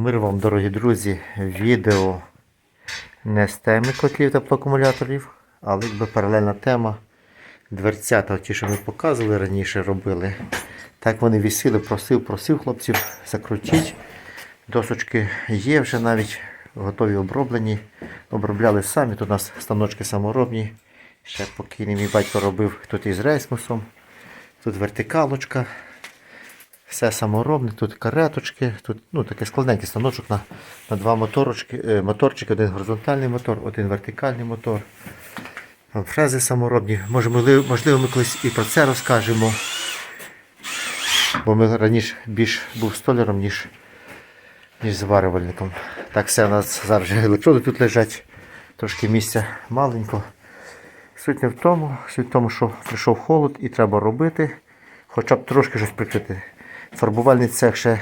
Мир вам, дорогі друзі, відео не з теми котлів та акумуляторів, але якби паралельна тема. Дверцята, ті, що ми показували раніше, робили. Так вони висіли, просив, просив хлопців, закрутіть. Досочки є вже навіть готові оброблені. Обробляли самі. Тут у нас станочки саморобні. Ще покійний мій батько робив тут із рейсмусом. Тут вертикалочка. Все саморобне, тут кареточки, тут ну, такий складненький станочок на, на два моторочки, е, моторчики, один горизонтальний мотор, один вертикальний мотор. Там фрези саморобні. Може, можливо, ми колись і про це розкажемо. Бо ми раніше більш був столяром, ніж, ніж зварювальником. Так все у нас зараз електроди тут лежать, трошки місця маленько. Суть не в тому, суть в тому, що прийшов холод і треба робити, хоча б трошки щось прикрити. Фарбувальний цех ще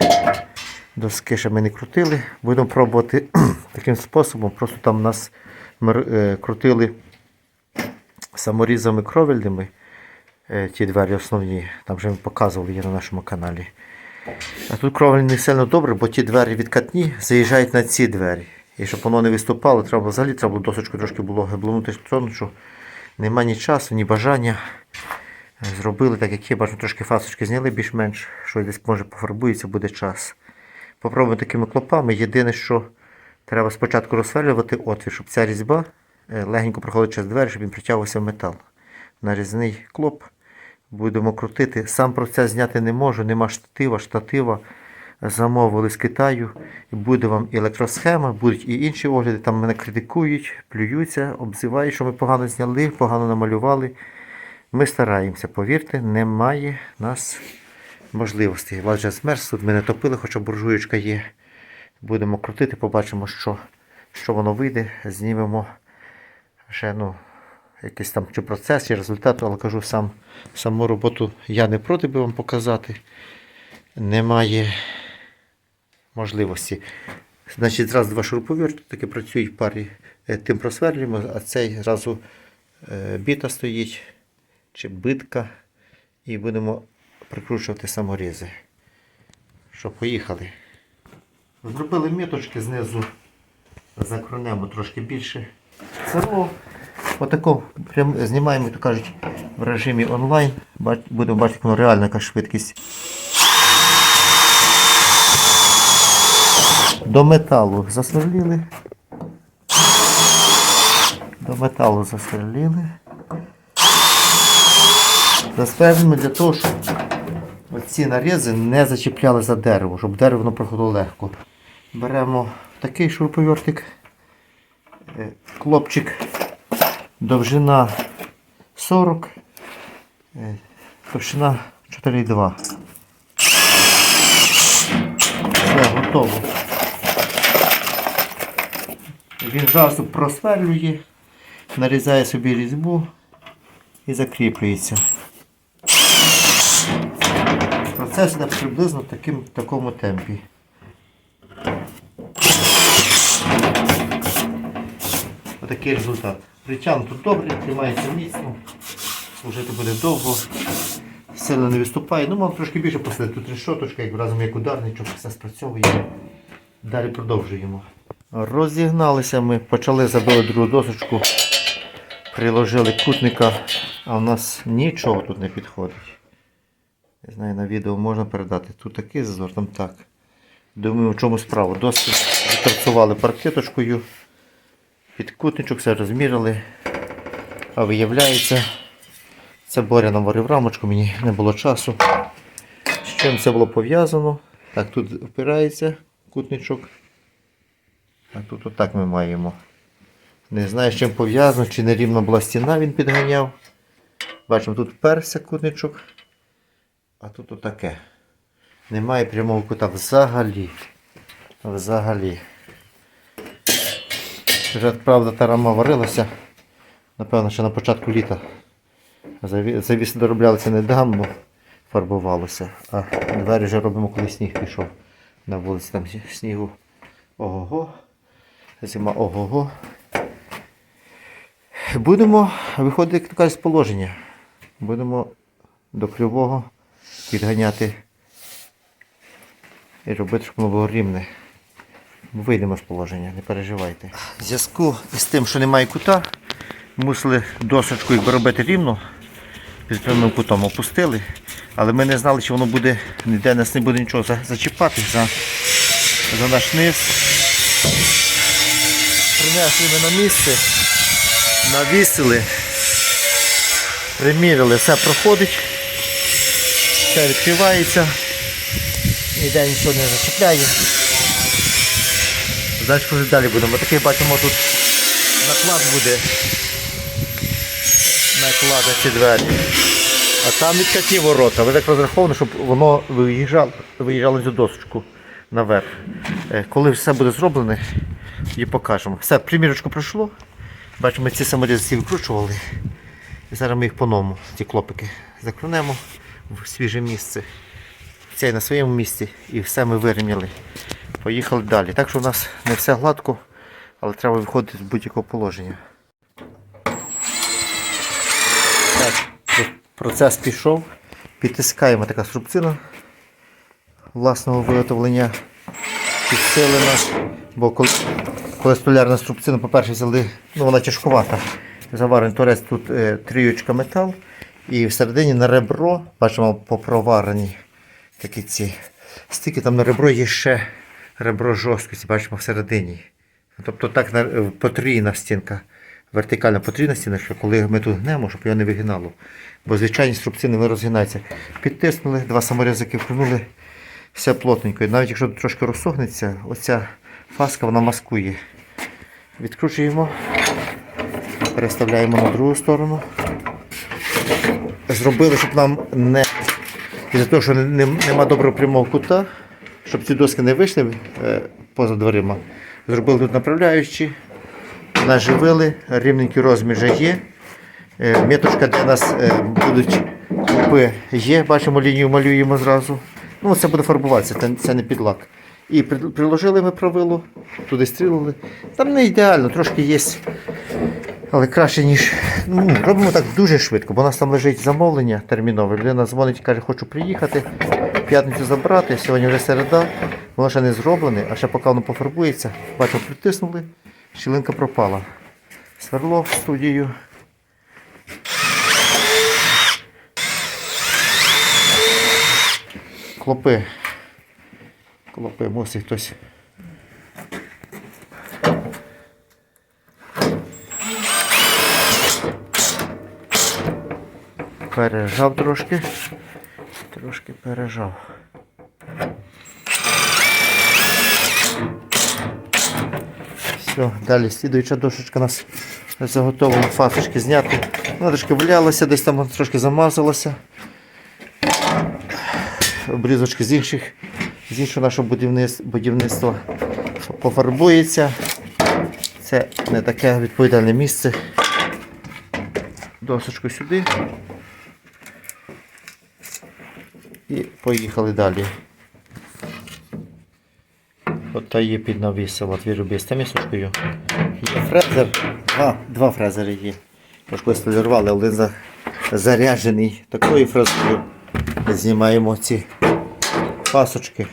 доски ще ми не крутили. Будемо пробувати таким способом. Просто там нас е, крутили саморізами кровельними е, ті двері основні. Там вже ми показували її на нашому каналі. А тут кровель не сильно добре, бо ті двері відкатні заїжджають на ці двері. І щоб воно не виступало, треба взагалі треба було досочку трошки було геблонути сторону, що нема ні часу, ні бажання. Зробили так, як є, бачимо, трошки фасочки зняли більш-менш, що десь може пофарбується, буде час. Попробуємо такими клопами. Єдине, що треба спочатку розсверлювати отвір, щоб ця різьба е, легенько проходить через двері, щоб він притягувався в метал. Нарізний клоп. Будемо крутити. Сам процес зняти не можу, нема штатива, штатива. Замовили з Китаю. Буде вам електросхема, будуть і інші огляди. Там мене критикують, плюються, обзивають, що ми погано зняли, погано намалювали. Ми стараємося, повірте, немає нас можливостей. Вас вже змерз, тут ми не топили, хоча буржуєчка є. Будемо крутити, побачимо, що, що воно вийде. Знімемо ще ну, якийсь там чи процес, чи результат, але кажу, сам, саму роботу я не проти би вам показати. Немає можливості. Значить, зразу два шуруповерти таки працюють в парі. Е, Тим просверлюємо, а цей зразу е, біта стоїть чи битка. І будемо прикручувати саморізи. Що, поїхали. Зробили міточки знизу, закронемо трошки більше. Церло. Отако прям знімаємо, то кажуть, в режимі онлайн. Будемо бачити, воно реальна яка швидкість. До металу засверлили. До металу засверлили. Засверлимо для того, щоб ці нарізи не зачіпляли за дерево, щоб дерево проходило легко. Беремо такий шуруповертик, е, клопчик, довжина 40, е, товщина 4,2. Все, готово. Він зразу просверлює, нарізає собі різьбу і закріплюється. Процес йде приблизно таким, в такому темпі. Отакий результат. Притягнуто добре, тримається міцно, служити буде довго, сильно не виступає. Ну, мав трошки більше посадити. Тут решоточка, як разом як ударничок, все спрацьовує. Далі продовжуємо. Розігналися ми, почали забили другу досочку, приложили кутника, а в нас нічого тут не підходить. Не знаю, на відео можна передати. Тут такий зазор, там так. Думаю, в чому справа. Досить відпрацювали паркеточкою. Підкутничок все розмірили. А виявляється, це Боря наварив рамочку, мені не було часу. З чим це було пов'язано? Так, тут впирається кутничок. А тут отак ми маємо. Не знаю, з чим пов'язано, чи нерівна була стіна, він підганяв. Бачимо, тут вперся кутничок. А тут отаке. Немає прямого кута взагалі. Взагалі. Вже, правда, та рама варилася. Напевно, ще на початку літа. Заві- Завіси дороблялися недавно, фарбувалося. А двері вже робимо, коли сніг пішов. На вулиці там снігу. Ого-го. Зима ого-го. Будемо виходити, як то кажуть, з положення. Будемо до клювого підганяти і робити, щоб воно було рівне. Вийдемо з положення, не переживайте. В зв'язку з тим, що немає кута, мусили досочку якби робити рівно, під прямим кутом опустили, але ми не знали, чи воно буде, ніде нас не буде нічого зачіпати за, за наш низ. Принесли ми на місце, навісили, приміряли, все проходить, все відкривається, ніде нічого не зачіпляє. Далі далі будемо. Такий бачимо тут наклад буде. Наклад на ці двері. А там відкатні ворота. Ви так розраховано, щоб воно виїжджало, виїжджало цю досочку наверх. Е, Коли все буде зроблене, і покажемо. Все, примірочку пройшло. Бачимо, ці саморізи всі викручували. І зараз ми їх по-новому, ці клопики, закрунемо в свіже місце. Цей на своєму місці і все ми вирівняли. Поїхали далі. Так що у нас не все гладко, але треба виходити з будь-якого положення. Так, процес пішов. Підтискаємо така струбцина власного виготовлення підсилена. Бо коли, столярна струбцина, по-перше, взяли, ну вона тяжковата. Заварений торець тут е, тріючка метал. І всередині на ребро, бачимо, попроварені такі ці стики. Там на ребро є ще ребро жорсткості, бачимо всередині. Тобто так е, потрійна стінка, вертикальна потрійна стінка, що коли ми тут гнемо, щоб його не вигинало. Бо звичайні струбцини не розгинаються. Підтиснули, два саморізики вкрунули, все плотненько. І навіть якщо трошки розсохнеться, оця фаска вона маскує. Відкручуємо, переставляємо на другу сторону. Зробили, щоб нам не із-за того, що не- не- нема доброго прямого кута, щоб ці доски не вийшли е, поза дверима. Зробили тут направляючі, наживили, рівненький розмір вже є. Е, Меточка, де нас е, будуть купи є, бачимо, лінію малюємо зразу. Ну, це буде фарбуватися, це не підлак. І приложили ми правило, туди стрілили. Там не ідеально, трошки є. Але краще, ніж. Ну, робимо так дуже швидко, бо у нас там лежить замовлення термінове. Людина дзвонить і каже, хочу приїхати, п'ятницю забрати, сьогодні вже середа, воно ще не зроблене, а ще поки воно пофарбується, бачимо, притиснули, щілинка пропала. Сверло в студію. Клопи. Клопи мусить хтось. Пережав трошки. Трошки пережав. Все, далі слідуюча дошечка у нас заготовлена, фасочки зняти. Вона трошки валялася, десь там трошки замазалася. Обрізочки з інших, з іншого нашого будівництва, пофарбується. Це не таке відповідальне місце. Досочку сюди. І поїхали далі. От та є під навісила, дві рубіста місочкою. Є фрезер, два, два фрезери є. Трошки столярували, один за, заряджений такою фрезою. Знімаємо ці пасочки,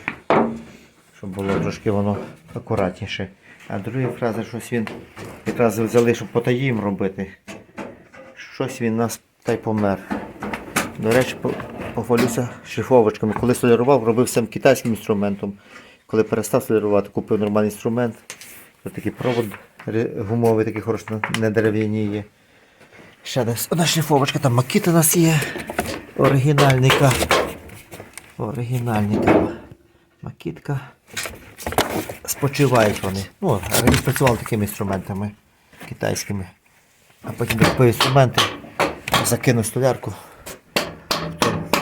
щоб було трошки воно акуратніше. А другий фрезер, щось він якраз взяли, щоб потаїм робити. Щось він нас та й помер. До речі, похвалюся шліфовочками. Коли солярував, робив сам китайським інструментом. Коли перестав солярувати, купив нормальний інструмент. Ось такий провод гумовий, такий хороший, не дерев'яні є. Ще десь одна шліфовочка, там макіт у нас є. Оригінальника. Оригінальника. Макітка. Спочивають вони. Ну, раніше працювали такими інструментами китайськими. А потім купив інструменти, закинув столярку,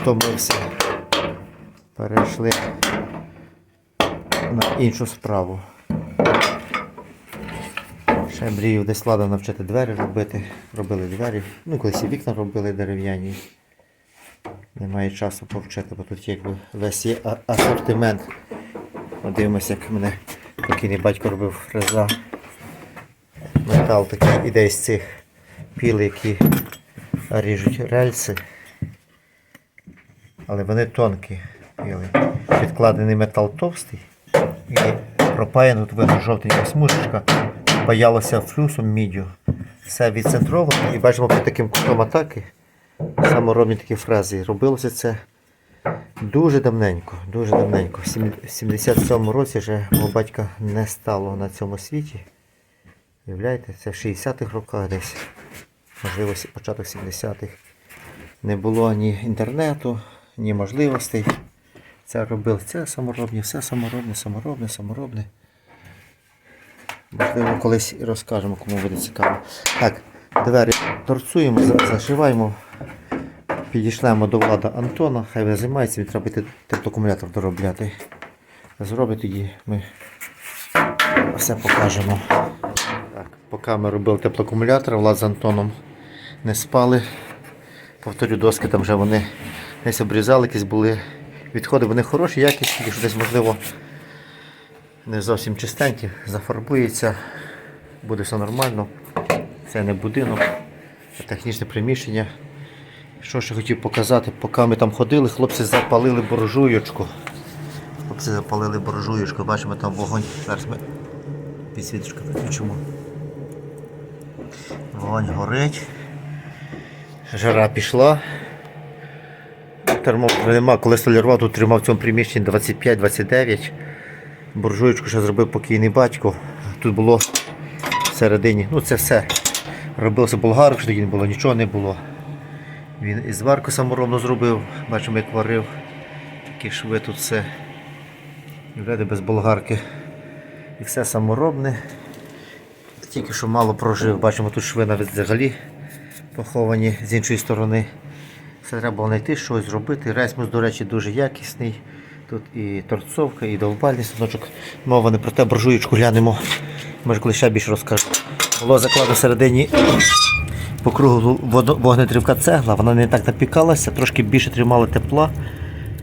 втомився. Перейшли на іншу справу. Ще мрію десь лада навчити двері робити. Робили двері. Ну, колись і вікна робили дерев'яні. Немає часу повчити, бо тут якби весь є асортимент. Подивимося, як мене покійний батько робив фреза. Метал такий іде з цих піл, які ріжуть рельси. Але вони тонкі піли. Підкладений метал товстий і пропаяно, тут жовтенька смужечка. Боялося флюсом міддю. Все відцентровано і бачимо під таким кутом атаки. Саморобні такі фрази. Робилося це дуже давненько, дуже давненько. В 77-му році вже мого батька не стало на цьому світі. Уявляєте, це в 60-х роках десь, можливо, початок 70-х. Не було ні інтернету, ні можливостей. Це робив, це саморобне, все саморобне, саморобне, саморобне. Можливо, колись розкажемо, кому буде цікаво. Так, двері торцуємо, за- зашиваємо, підійшлемо до влада Антона, хай він займається, він треба теплоакумулятор доробляти. Зробить тоді ми все покажемо. Так, поки ми робили теплоакумулятор, Влад з Антоном не спали. Повторю, доски там вже вони десь обрізали, якісь були відходи, вони хороші, якісні, якщо десь можливо не зовсім чистенькі, зафарбується, буде все нормально. Це не будинок, це технічне приміщення. Що ще хотів показати, поки ми там ходили, хлопці запалили буржуючку. Хлопці запалили буржуючку, бачимо там вогонь. Зараз ми підсвіточку виключимо. Вогонь горить. Жара пішла. Термометра нема. Коли столярував, тут тримав в цьому приміщенні 25-29. Буржуєчку ще зробив покійний батько. Тут було всередині, ну це все. Робилося болгарок, що тоді не було, нічого не було. Він і зварку саморобно зробив, бачимо, як варив. Такі шви тут все. Уявляєте, без болгарки. І все саморобне. Тільки що мало прожив, бачимо, тут шви навіть взагалі поховані з іншої сторони. Все треба було знайти щось зробити. Ресмус, до речі, дуже якісний. Тут і торцовка, і довбальний садочок. Мова не про те, буржуєчку глянемо. Може, коли ще більше розкажу. Було закладено всередині по кругу вогнетривка цегла, вона не так напікалася, трошки більше тримала тепла,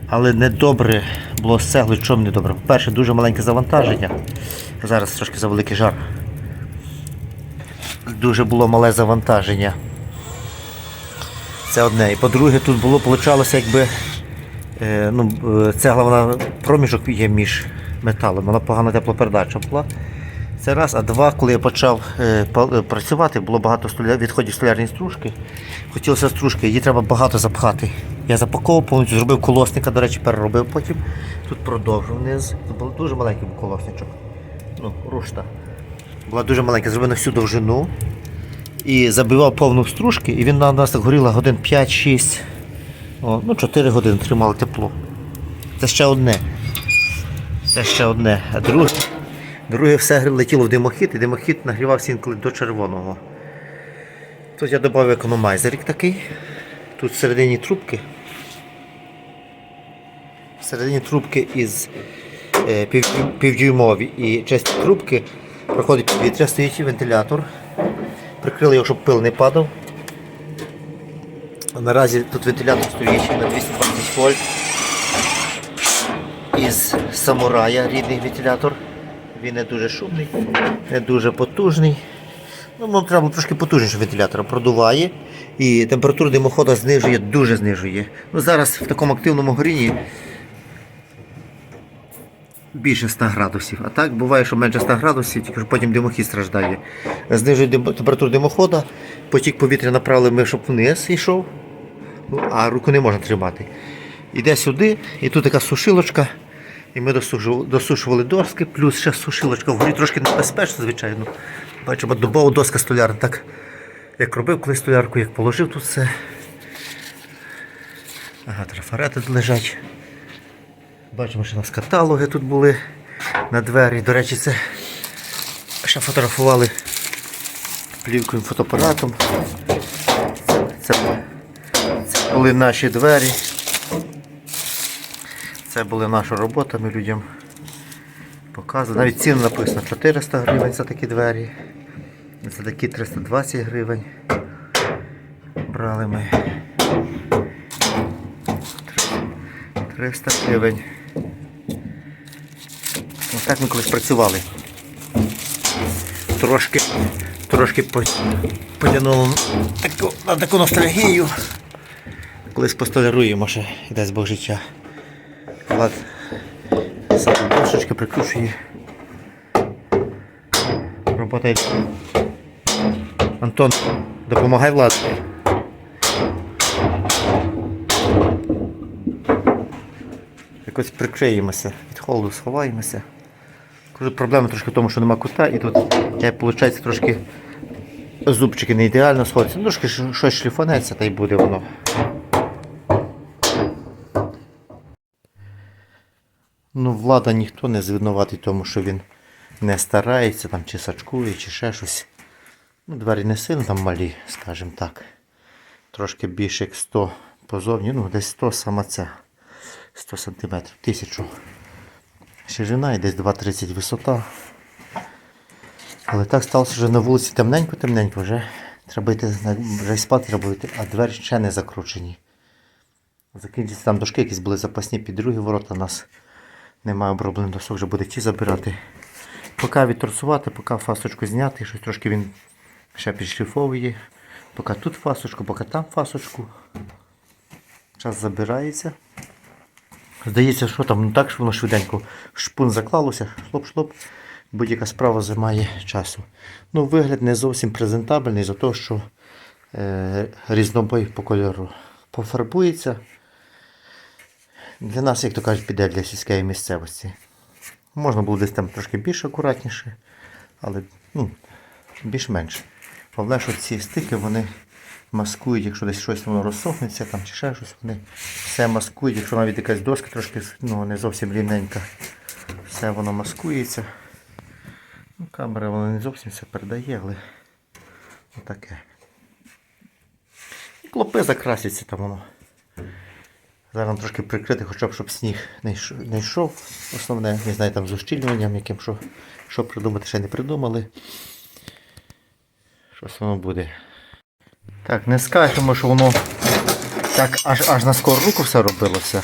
але недобре було з цеглою. Чому недобре? По-перше, дуже маленьке завантаження. Зараз трошки завеликий жар. Дуже було мале завантаження. Це одне. І по-друге, тут було, получалося, якби е, ну, е, цегла вона проміжок є між металом, вона погана теплопередача була. Це раз, а два, коли я почав е, е, працювати, було багато столя... відходів столярної стружки. Хотілося стружки, її треба багато запхати. Я запаковував повністю, зробив колосника, до речі, переробив потім. Тут продовжив вниз. Це був дуже маленький колосничок. Ну, рушта. Була дуже маленька, зробив на всю довжину. І забивав повну стружки, і він на нас так горіло годин 5-6. Ну, 4 години тримало тепло. Це ще одне. Це ще одне. А друге, друге все летіло в димохід, і димохід нагрівався інколи до червоного. Тут я додав економайзерик такий. Тут всередині трубки. Всередині трубки із е, пів- півдюймові і часті трубки проходить повітря, стоїть вентилятор. Прикрили його, щоб пил не падав. Наразі тут вентилятор стоїть на 220 вольт. Із самурая рідний вентилятор. Він не дуже шумний, не дуже потужний. Ну, нам треба трошки потужніше вентилятора. Продуває і температуру димохода знижує, дуже знижує. Ну, зараз в такому активному горінні більше 100 градусів. А так буває, що менше 100 градусів, тільки потім димохід страждає. Знижує температуру димохода, потік повітря направили ми, щоб вниз йшов, ну, а руку не можна тримати. Іде сюди, і тут така сушилочка. І ми досушували, доски, плюс ще сушилочка вгорі трошки небезпечно, звичайно. Бачимо, дубова доска столярна. Так, як робив колись столярку, як положив тут все. Ага, трафарети лежать. Бачимо, що у нас каталоги тут були на двері. До речі, це ще фотографували плівкою фотоапаратом. Це, це були наші двері. Це була наша робота, ми людям показували. Навіть ціна написано 400 гривень за такі двері. За такі 320 гривень. Брали ми 300 гривень. Так ми колись працювали. Трошки, трошки потягнуло таку, на таку ностальгію. Колись постоляруємо ще, і дасть Бог життя. Влад саду дошечки прикручує. Работає. Антон, допомагай владі. Якось прикриємося. Від холоду сховаємося. Проблема трошки в тому, що нема кута, і тут виходить, трошки зубчики не ідеально сходяться. Ну, Трошки щось шліфанеться, та й буде воно. Ну, влада ніхто не звинуватий тому, що він не старається там, чи сачкує, чи ще щось. Ну, двері не сильно там малі, скажімо так. Трошки більше як 100 позовні, ну десь 100 сама ця. 100 сантиметрів, 1000 ширина і десь 2,30 висота. Але так сталося, що на вулиці темненько-темненько вже. Треба йти, вже спати треба йти, а двері ще не закручені. Закінчиться там дошки якісь були запасні під другі ворота. У нас немає оброблених досок, вже буде ті забирати. Поки відторсувати, поки фасочку зняти, щось трошки він ще підшліфовує. Поки тут фасочку, поки там фасочку. Час забирається. Здається, що там, ну так що воно швиденько. Шпун заклалося, шлоп-шлоп. Будь-яка справа займає часу. Ну, вигляд не зовсім презентабельний за те, що е, різнобой по кольору пофарбується. Для нас, як то кажуть, піде для сільської місцевості. Можна було десь там трошки більш акуратніше, але ну, більш-менш. Головне, що ці стики вони маскують, якщо десь щось воно розсохнеться там, чи ще щось, вони все маскують, якщо навіть якась доска трошки ну, не зовсім рівненька, все воно маскується. Ну, камера вона не зовсім все передає, але отаке. І клопи закрасяться там воно. Зараз трошки прикрити, хоча б щоб сніг. Не йшов. Основне, не знаю, там з ущільнюванням, яким що, що придумати, ще не придумали. Щось воно буде. Так, не скажемо, що воно так аж аж на скору руку все робилося.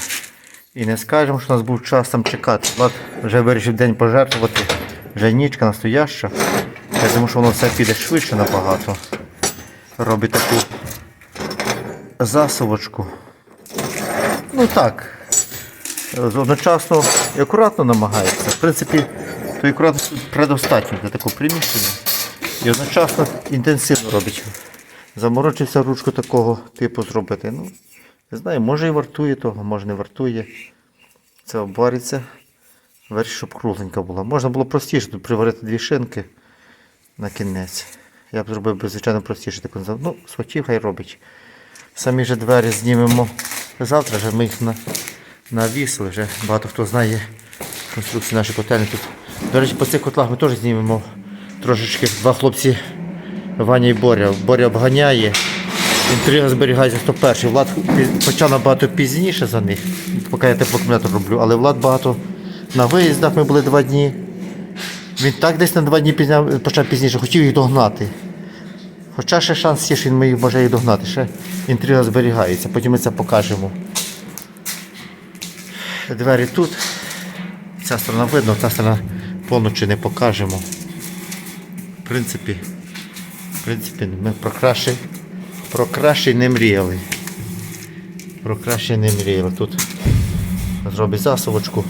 І не скажемо, що у нас був час там чекати. Влад вже вирішив день пожертвувати. Вже нічка настояща. Я думаю, що воно все піде швидше набагато. Робить таку засувочку. Ну так. Одночасно і акуратно намагається. В принципі, то акуратно предостатньо для такого приміщення. І одночасно інтенсивно робить. Заморочився ручку такого типу зробити. Ну, не знаю, може і вартує того, може не вартує. Це обвариться. Вирішив, щоб кругленька була. Можна було простіше тут приварити дві шинки на кінець. Я б зробив би, звичайно, простіше. Так, ну, схотів, хай робить. Самі же двері знімемо завтра, вже ми їх на, навісили. Вже багато хто знає конструкції нашої котельні тут. До речі, по цих котлах ми теж знімемо трошечки два хлопці Ваня і Боря. Боря обганяє. Інтрига зберігається 101. Влад почав набагато пізніше за них, поки я теплоакумулятор роблю, але Влад багато на виїздах ми були два дні. Він так десь на два дні пізня- почав пізніше, хотів їх догнати. Хоча ще шанс є, що він їх може їх догнати. Ще інтрига зберігається, потім ми це покажемо. Двері тут. Ця сторона видно, ця сторона поночі не покажемо. В принципі, принципі, ми про краще, про краще не мріяли. Про краще не мріяли. Тут зробить засовочку.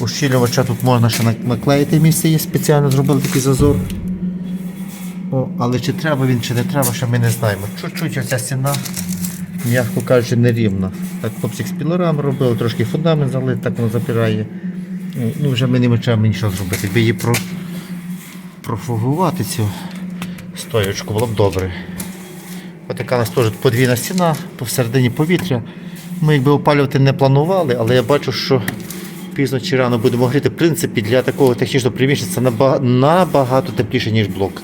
Ущільнювача тут можна ще наклеїти місце є спеціально зробили такий зазор. О, але чи треба він, чи не треба, ще ми не знаємо. Чуть-чуть оця стіна, м'яко кажучи, нерівна. Так хлопці з пілорами робили, трошки фундамент залит, так воно запирає. Ну, Ну, вже ми не можемо нічого зробити. Якби її про, профугувати цю стоячку, було б добре. Ось така у нас теж подвійна стіна, посередині повітря. Ми якби опалювати не планували, але я бачу, що пізно чи рано будемо гріти. В принципі, для такого технічного приміщення це набагато тепліше, ніж блок.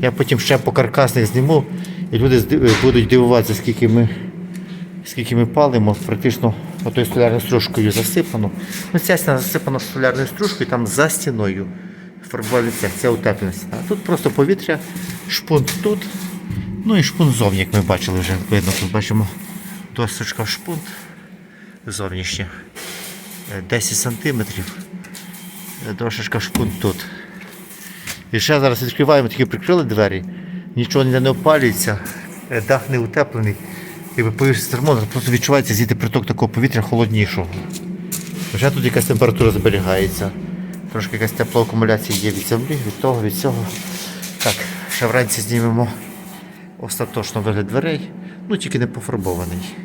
Я потім ще по каркасних зніму, і люди будуть дивуватися, скільки ми, скільки ми палимо. Практично отою солярною стружкою засипано. Ну, ця стіна засипана солярною стружкою, там за стіною це утеплена стіна. А Тут просто повітря, шпунт тут, ну і шпунт зовні, як ми бачили вже видно. Тут бачимо досочка шпунт зовнішня. Е, 10 сантиметрів. Е, Дошечка шпунт тут. І ще зараз відкриваємо, тільки прикрили двері, нічого не опалюється, е, дах не утеплений. Якби повівся термометр, просто відчувається звідти приток такого повітря холоднішого. Вже тут якась температура зберігається. Трошки якась теплоакумуляція є від землі, від того, від цього. Так, ще вранці знімемо остаточно вигляд дверей, ну тільки не пофарбований.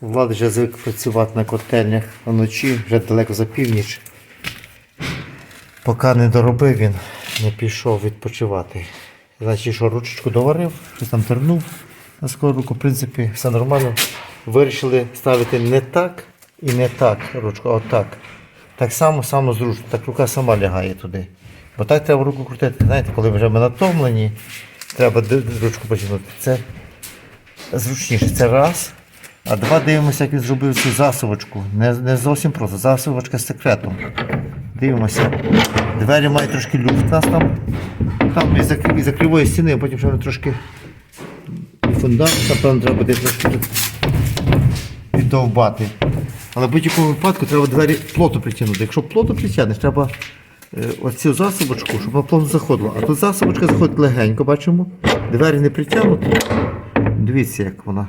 Влад вже звик працювати на котельнях вночі, вже далеко за північ. Поки не доробив він, не пішов відпочивати. Значить, що ручечку доварив, щось там тернув на сковорідку, в принципі, все нормально. Вирішили ставити не так і не так ручку, а отак. Так само, само зручно, так рука сама лягає туди. Бо так треба руку крутити. Знаєте, коли вже ми натомлені, треба ручку потягнути. Це зручніше. Це раз. А два дивимося, як він зробив цю засувочку. Не, не зовсім просто. Засувочка з секретом. Дивимося. Двері мають трошки люфт нас там. Там із-за, із-за кривої стіни, а потім ще вони трошки фундамент, напевно, треба буде трошки піддовбати. Але в будь-якому випадку треба двері плотно притягнути. Якщо плотно притягнеш, треба е, оцю засобочку, щоб вона плотно заходила. А тут засобочка заходить легенько, бачимо. Двері не притягнуті. Дивіться, як вона.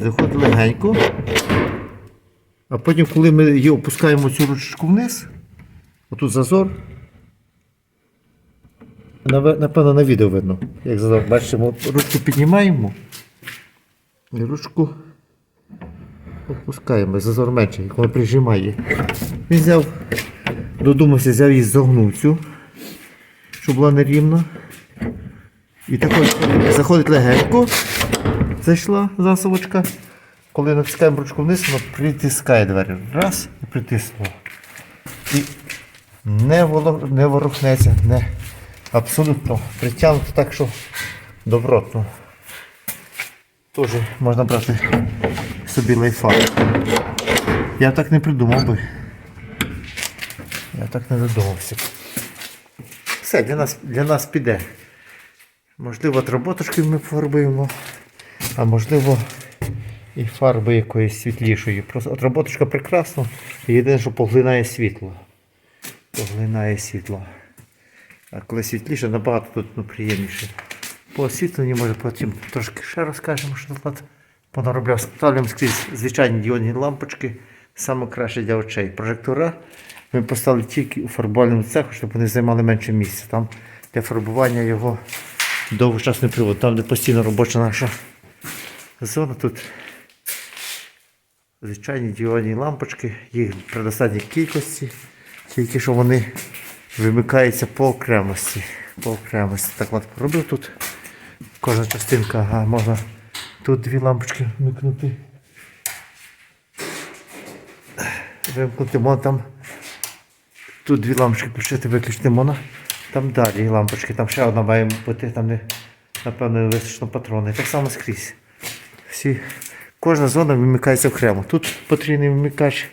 Заходить легенько. А потім, коли ми її опускаємо цю ручку вниз, отут зазор. Напевно, на відео видно. Як зазор, бачимо, ручку піднімаємо. І ручку опускаємо, зазор менший, вона прижимає. Він взяв, додумався, взяв її зогнув цю, щоб була нерівна. І так ось заходить легенько, зайшла засовочка. Коли натискаємо ручку вниз, вона притискає двері. Раз і притиснула. І не, воло- не ворухнеться, не абсолютно притягнуто так, що добротно. Теж можна брати собі лайфхак. Я так не придумав би. Я так не додумався. Все, для нас, для нас піде. Можливо, отработочкою ми фарбуємо, а можливо і фарби якоїсь світлішої. Просто отработочка прекрасна. Єдине, що поглинає світло. Поглинає світло. А коли світліше, набагато тут ну, приємніше. По освітленню, може потім трошки ще розкажемо, що тут понаробляв. Ставляємо скрізь звичайні діодні лампочки, саме краще для очей. Прожектора ми поставили тільки у фарбувальному цеху, щоб вони займали менше місця. Там для фарбування його довгочасний привод, там де постійно робоча наша зона. Тут звичайні діодні лампочки, їх при достатній кількості, тільки що вони вимикаються по окремості. По окремості. Так от поробив тут. Кожна частинка, ага, можна тут дві лампочки вмикнути. Вимкнути можна там. Тут дві лампочки включити, виключити можна. Там далі лампочки, там ще одна має бути, там не, напевно, не вистачно патрони. Так само скрізь. Всі, кожна зона вимикається окремо. Тут потрійний вимикач,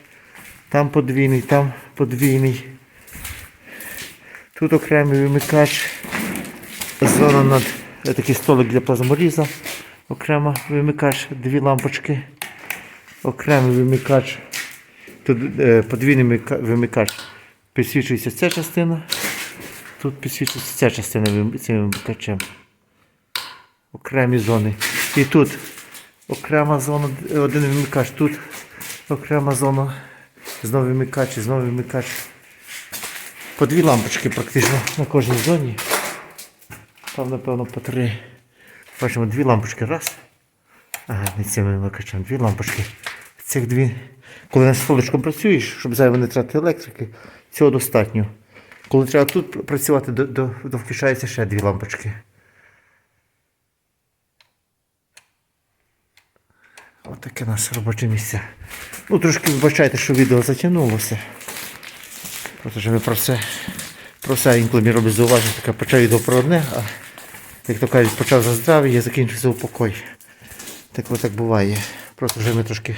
там подвійний, там подвійний. Тут окремий вимикач. Зона над е, такий столик для плазморіза. Окремо вимикач, дві лампочки. Окремий вимикач. Тут е, подвійний вимикач. Підсвічується ця частина. Тут підсвічується ця частина цим вимикачем. Окремі зони. І тут окрема зона, один вимикач, тут окрема зона. Знову вимикач, знову вимикач. По дві лампочки практично на кожній зоні. Там, напевно, по три. Бачимо дві лампочки. Раз. Ага, не цим вимикачем. Дві лампочки. Цих дві. Коли на столичком працюєш, щоб зайво не тратити електрики, цього достатньо. Коли треба тут працювати, до, ще дві лампочки. Отаке нас робоче місце. Ну, трошки вибачайте, що відео затягнулося. Просто що ви про все, про все інколи мені роблять зауваження, таке почав відео про одне, а як то кажуть, почав за здрав'я, я закінчив за упокой. Так от так буває. Просто вже ми трошки,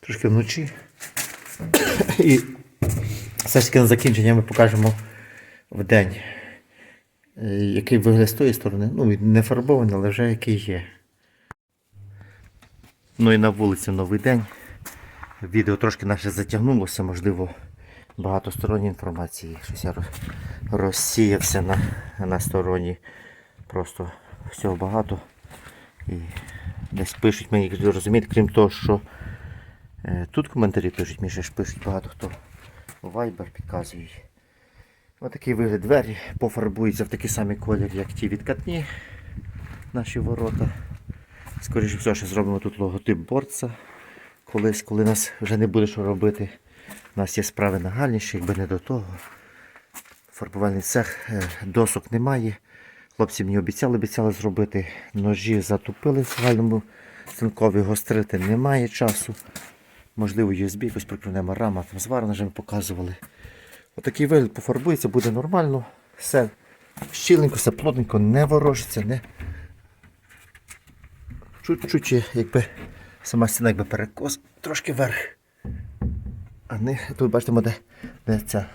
трошки вночі. І все ж таки на закінчення ми покажемо в день, який вигляд з тої сторони. Ну, не фарбований, але вже який є. Ну і на вулиці новий день. Відео трошки наше затягнулося, можливо, багатосторонньої інформації. Щось я розсіявся на, на стороні. Просто всього багато. І десь пишуть мені розумієте, крім того, що е, тут коментарі пишуть, мені ще ж пишуть багато хто. Viber підказують. Отакий вигляд двері пофарбуються в такий самий колір, як ті відкатні наші ворота. Скоріше всього, що зробимо тут логотип борца. Колись, коли нас вже не буде що робити. У нас є справи нагальніші, якби не до того. Фарбувальний цех, е, досок немає. Хлопці мені обіцяли, обіцяли зробити. Ножі затупили в загальному станкові, гострити немає часу. Можливо, USB якось прикрутимо рама, там зварена вже ми показували. Отакий вигляд пофарбується, буде нормально. Все щільненько, все плотненько, не ворожиться, не. Чуть-чуть, якби сама стіна якби перекос, трошки вверх. А не, тут бачите, де, де ця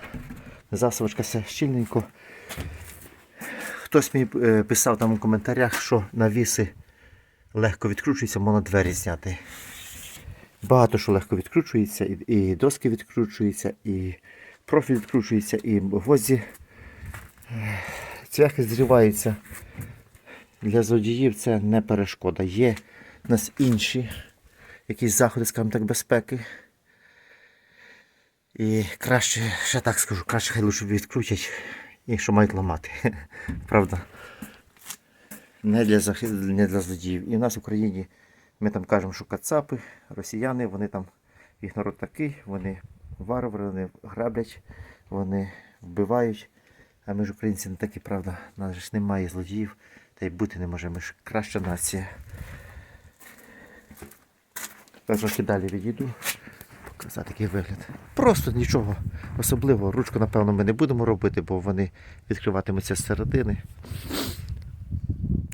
засувочка все щільненько. Хтось мені е, писав там у коментарях, що навіси легко відкручуються, можна двері зняти. Багато що легко відкручується, і, доски відкручуються, і профіль відкручується, і гвозді е, цвяхи зріваються. Для злодіїв це не перешкода. Є в нас інші якісь заходи, скажімо так, безпеки. І краще, ще так скажу, краще хай лучше відкрутять, і що мають ламати. Правда? Не для, захи... не для злодіїв. І в нас в Україні ми там кажемо, що кацапи, росіяни, вони там, їх народ такий, вони варвари, вони граблять, вони вбивають. А ми ж українці не такі, правда, у нас ж немає злодіїв, та й бути не може, ми ж краща нація. Я трохи далі відійду. Показати такий вигляд. Просто нічого особливого. Ручку, напевно, ми не будемо робити, бо вони відкриватимуться з середини.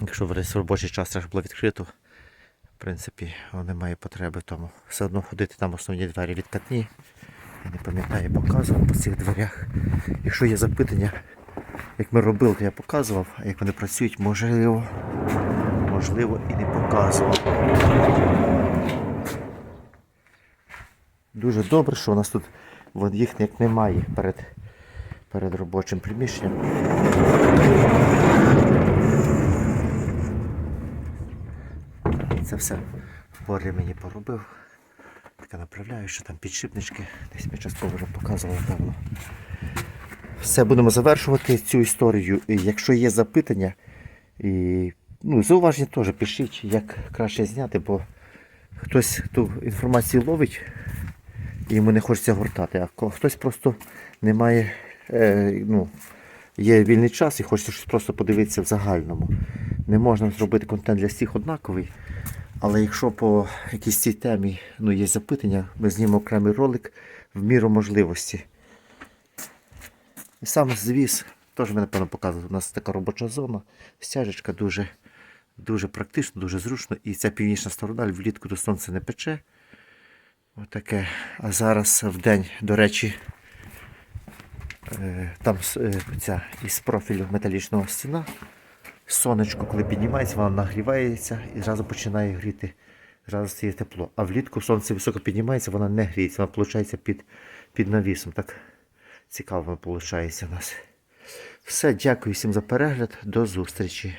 Якщо весь робочий час треба було відкрито, в принципі, немає потреби в тому. Все одно ходити там основні двері відкатні. Я не пам'ятаю, показував по цих дверях. Якщо є запитання, як ми робили, то я показував, а як вони працюють, можливо, можливо і не показував. Дуже добре, що у нас тут вон, їх як немає перед, перед робочим приміщенням. Це все в мені поробив. Таке направляю, що там підшипнички. Десь ми частково вже показували, напевно. Все, будемо завершувати цю історію. І якщо є запитання, і ну, зауваження теж пишіть, як краще зняти, бо хтось ту інформацію ловить йому не хочеться гортати, а хтось просто не має, е, ну, є вільний час і хочеться щось просто подивитися в загальному. Не можна зробити контент для всіх однаковий. Але якщо по якійсь цій темі ну, є запитання, ми знімемо окремий ролик в міру можливості. Сам звіз, теж ми напевно показували. У нас така робоча зона, стяжечка дуже, дуже практично, дуже зручно. І ця північна сторона влітку до сонця не пече. Отаке. А зараз в день, до речі, е, там е, ця із профілю металічного стіна. Сонечко, коли піднімається, воно нагрівається і зразу починає гріти. Зразу стає тепло. А влітку сонце високо піднімається, вона не гріється, вона виходить під, під навісом. Так цікаво виходить у нас. Все, дякую всім за перегляд. До зустрічі.